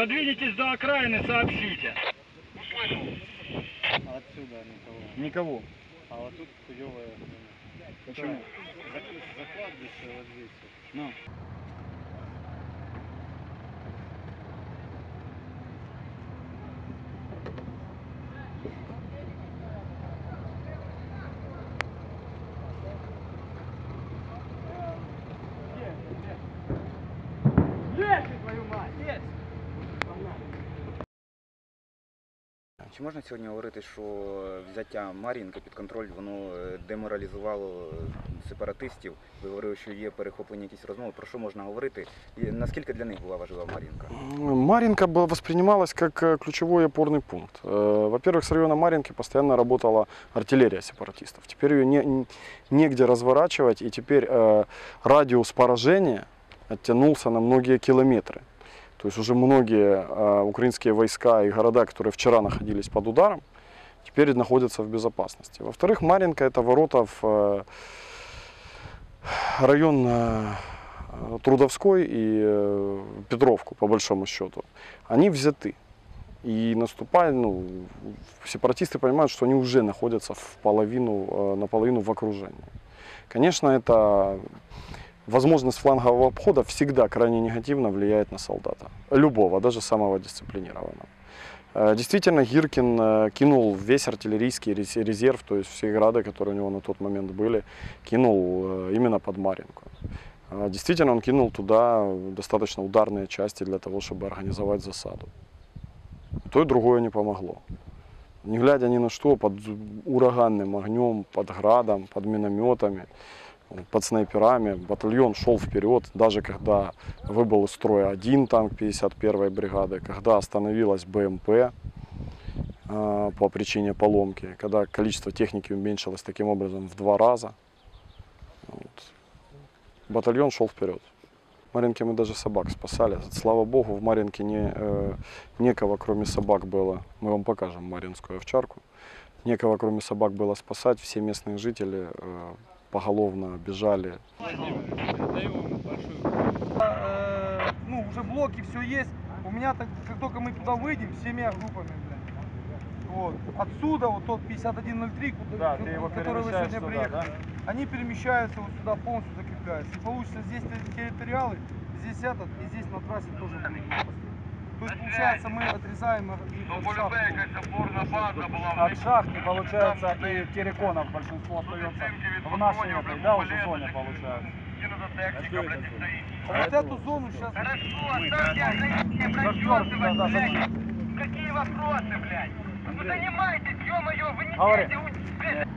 Продвинетесь до окраины, сообщите. А отсюда никого. Никого. А вот тут хуёвая. Почему? За, за кладбище вот здесь. Ну. Чи можна сьогодні говорити, що взяття Мар'їнки під контроль воно е, деморалізувало е, сепаратистів? Ви говорили, що є перехоплені якісь розмови. Про що можна говорити? І наскільки для них була важлива Мар'їнка? Маринка была- воспринималась как э, ключевой опорный пункт. Э, Во-первых, с района Маринки постоянно работала артиллерия сепаратистов. Теперь ее не, н- негде разворачивать, и теперь э, радиус поражения оттянулся на многие километры. То есть уже многие э, украинские войска и города, которые вчера находились под ударом, теперь находятся в безопасности. Во-вторых, Маринка это ворота в э, район э, Трудовской и Петровку, по большому счету, они взяты. И наступают, ну, сепаратисты понимают, что они уже находятся в половину, наполовину в окружении. Конечно, это возможность флангового обхода всегда крайне негативно влияет на солдата. Любого, даже самого дисциплинированного. Э, Действительно, Гиркин э, кинул весь артиллерийский рез- резерв, то есть все грады, которые у него на тот момент были, кинул э, именно под Маринку. Действительно, он кинул туда достаточно ударные части для того, чтобы организовать засаду. То и другое не помогло. Не глядя ни на что, под ураганным огнем, под градом, под минометами, под снайперами, батальон шел вперед, даже когда выбыл из строя один танк 51-й бригады, когда остановилась БМП а, по причине поломки, когда количество техники уменьшилось таким образом в два раза. Вот. Батальон шел вперед. В Маринке мы даже собак спасали. Слава богу, в Маринке не, э, некого, кроме собак, было. Мы вам покажем маринскую овчарку. Некого, кроме собак, было спасать. Все местные жители э, поголовно бежали. Ну, уже блоки, все есть. У меня, так, как только мы туда выйдем, семья группами, блядь. Вот. Отсюда, вот тот 5103, куда, Да, ку- ты его который вы сегодня туда, приехали, они перемещаются вот сюда, полностью закрепляются. И получится здесь терри- территориалы, здесь этот, и здесь на трассе тоже посты. То есть, получается, мы отрезаем их от шахты. От шахты, получается, и терриконов большинство остается. в нашей этой, да, уже зоне, получается. А вот эту зону сейчас... Какие вопросы, блядь? Вы занимаетесь, ё-моё, вы не блядь,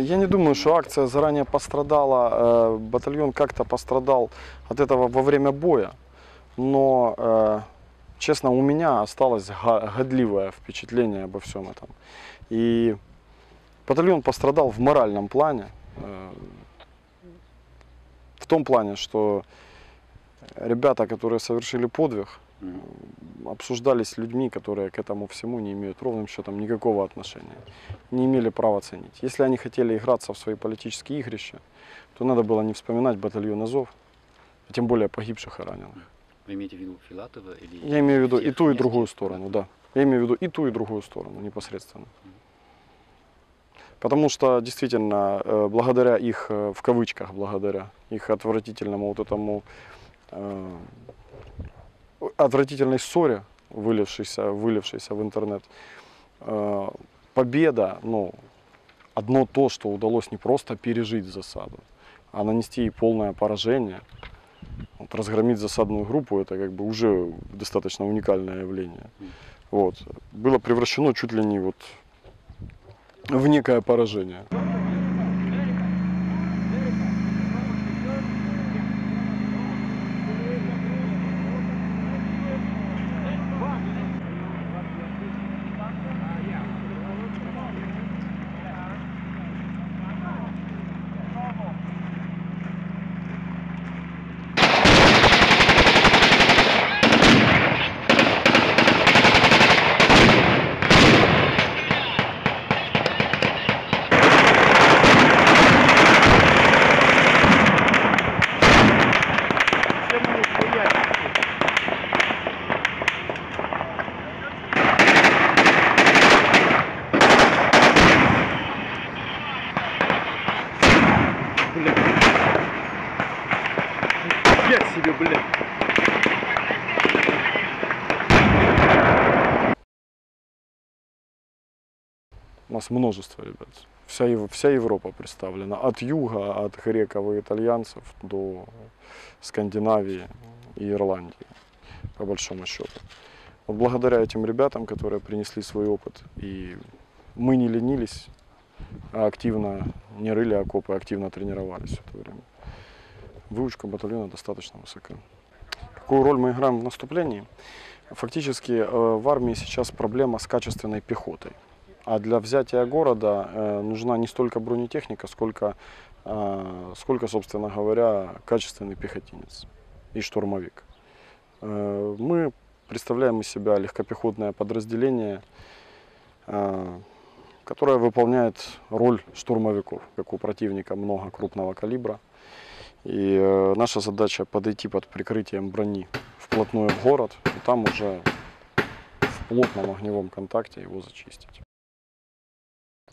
Я не думаю, что акция заранее пострадала, э, батальон как-то пострадал от этого во время боя, но, э, честно, у меня осталось годливое впечатление обо всем этом. И батальон пострадал в моральном плане, э, в том плане, что ребята, которые совершили подвиг, обсуждались людьми, которые к этому всему не имеют ровным счетом никакого отношения, не имели права ценить. Если они хотели играться в свои политические игрища, то надо было не вспоминать батальон Азов, а тем более погибших и раненых. Вы имеете в виду Филатова или... Я имею в виду и ту, и другую сторону, да. Я имею в виду и ту, и другую сторону непосредственно. Потому что действительно, э, благодаря их, э, в кавычках, благодаря их отвратительному вот этому, э, отвратительной ссоре, вылившейся, вылившейся в интернет, э, победа, ну, одно то, что удалось не просто пережить засаду, а нанести ей полное поражение, вот, разгромить засадную группу, это как бы уже достаточно уникальное явление. Вот. Было превращено чуть ли не вот в некое поражение. блядь. Я себе, блядь. У нас множество ребят. Вся, вся Европа представлена. От юга, от греков и итальянцев до Скандинавии и Ирландии, по большому счету. Вот благодаря этим ребятам, которые принесли свой опыт, и мы не ленились, активно не рыли окопы, а активно тренировались все это время. Выучка батальона достаточно высока. Какую роль мы играем в наступлении? Фактически э, в армии сейчас проблема с качественной пехотой. А для взятия города э, нужна не столько бронетехника, сколько, э, сколько, собственно говоря, качественный пехотинец и штурмовик. Мы представляем из себя легкопехотное подразделение, которое выполняет роль штурмовиков, как у противника много крупного калибра. И э, наша задача подойти под прикрытием брони вплотную в город, и там уже в плотном огневом контакте его зачистить.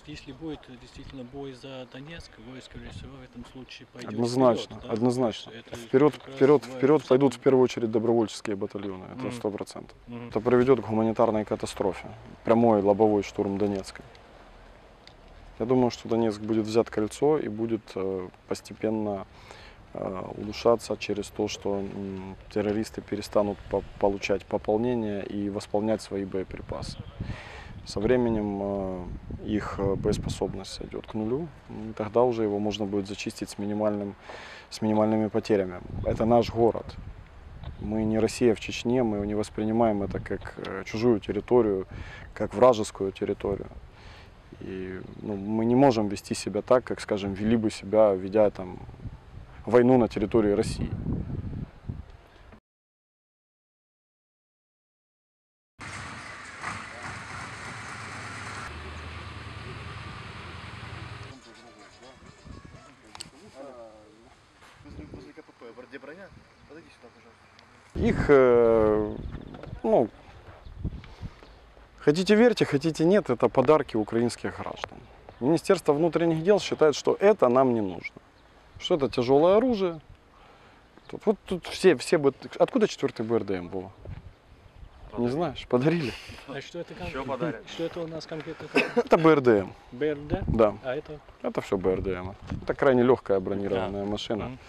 Если будет действительно бой за Донецк, вы, скорее всего, в этом случае пойдете Однозначно, вперед, да? однозначно. Это Вперед, вперед, вперед пойдут в первую очередь добровольческие батальоны, это сто процентов. Мгм. Это приведет к гуманитарной катастрофе, прямой лобовой штурм Донецка. Я думаю, что Донецк будет взят кольцо и будет э, постепенно э, удушаться через то, что террористы перестанут по- получать пополнение и восполнять свои боеприпасы. Со временем э, их боеспособность сойдет к нулю, и тогда уже его можно будет зачистить с, минимальным, с минимальными потерями. Это наш город. Мы не Россия в Чечне, мы не воспринимаем это как чужую территорию, как вражескую территорию. И ну, мы не можем вести себя так, как, скажем, вели бы себя, ведя там войну на территории России. Их, э, ну, хотите верьте, хотите нет, это подарки украинских граждан. Министерство внутренних дел считает, что это нам не нужно. Что это тяжелое оружие. Тут, вот тут все, все бы... Откуда четвертый БРДМ был? Не знаешь, подарили. А что это, кон- Еще подарят. что это у нас конкретно? Это БРДМ, БРД? да. А это? Это все БРДМ. Это крайне легкая бронированная машина. Мгм, мгм.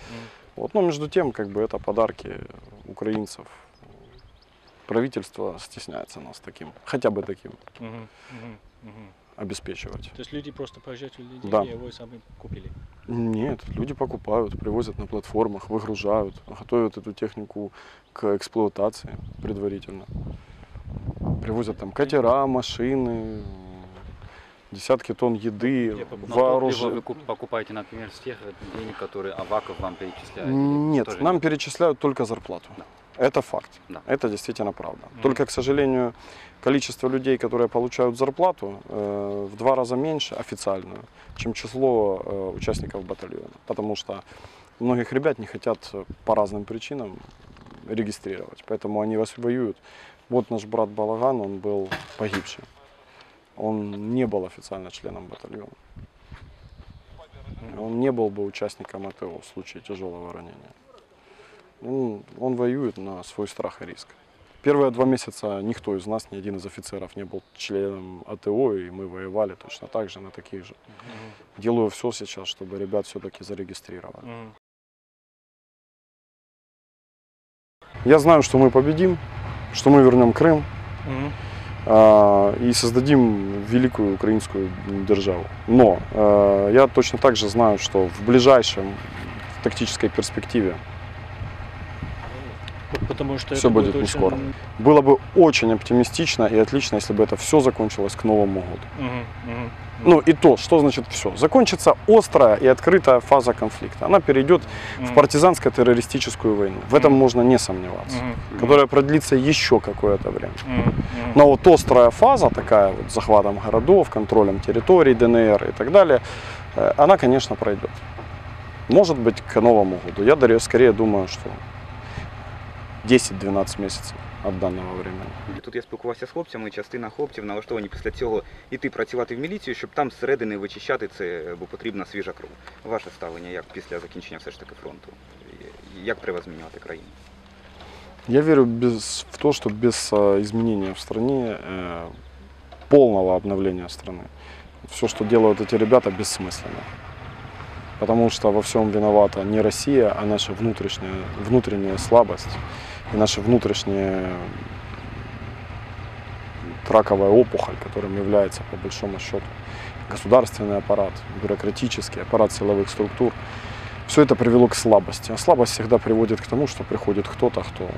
Вот, но между тем, как бы это подарки украинцев. Правительство стесняется нас таким, хотя бы таким, Мгм, мгм, мгм. обеспечивать. То есть люди просто пожертвовали деньги, Да. и вы сами купили? Нет, люди покупают, привозят на платформах, выгружают, готовят эту технику к эксплуатации предварительно. Привозят там катера, машины, десятки тонн еды, вооружение. вы куп- покупаете, например, с тех денег, которые Аваков вам перечисляет? или Нет, нам перечисляют только зарплату. Да. Это факт. Да. Это действительно правда. Мгм. Только, к сожалению, количество людей, которые получают зарплату, э, в два раза меньше официальную, чем число э, участников батальона. Потому что многих ребят не хотят э, по разным причинам регистрировать. Поэтому они вас воюют. Вот наш брат Балаган, он был погибший. Он не был официально членом батальона. Он не был бы участником АТО в случае тяжелого ранения. Он, он воюет на свой страх и риск. Первые два месяца никто из нас, ни один из офицеров не был членом АТО, и мы воевали точно так же на таких же. Мгм, Делаю все сейчас, чтобы ребят все-таки зарегистрировали. мгм. Я знаю, что мы победим, что мы вернем Крым Мгм. а, и создадим великую украинскую державу. Но э, я точно так же знаю, что в ближайшем в тактической перспективе Потому что Всё это будет не очень- скоро. было бы очень оптимистично и отлично, если бы это все закончилось к Новому году. Мгм, мгм. Ну и то, что значит все? Закончится острая и открытая фаза конфликта. Она перейдет в Мгм. партизанско-террористическую войну. В этом Мгм. можно не сомневаться. Мгм, Которая продлится еще какое-то время. мгм. Но вот острая фаза, такая вот захватом городов, контролем территорий, ДНР и так далее, э, она, конечно, пройдет. Может быть, к Новому году. Я скорее думаю, что 10-12 месяцев от данного времени. І Тут я спілкувався з хлопцями, частина хлопців налаштовані після цього йти працювати в міліцію, щоб там зсередини вичищати це, бо потрібна свіжа кров. Ваше ставлення як після закінчення все ж таки фронту? І Як треба змінювати країну? Я верю без, в то, что без э, изменения в стране, э, полного обновления страны, все, что делают эти ребята, бессмысленно. Потому что во всем виновата не Россия, а наша внутренняя, внутренняя слабость и наша внутренняя траковая опухоль, которым является по большому счету государственный аппарат, бюрократический аппарат силовых структур. Все это привело к слабости. А слабость всегда приводит к тому, что приходит кто-то, кто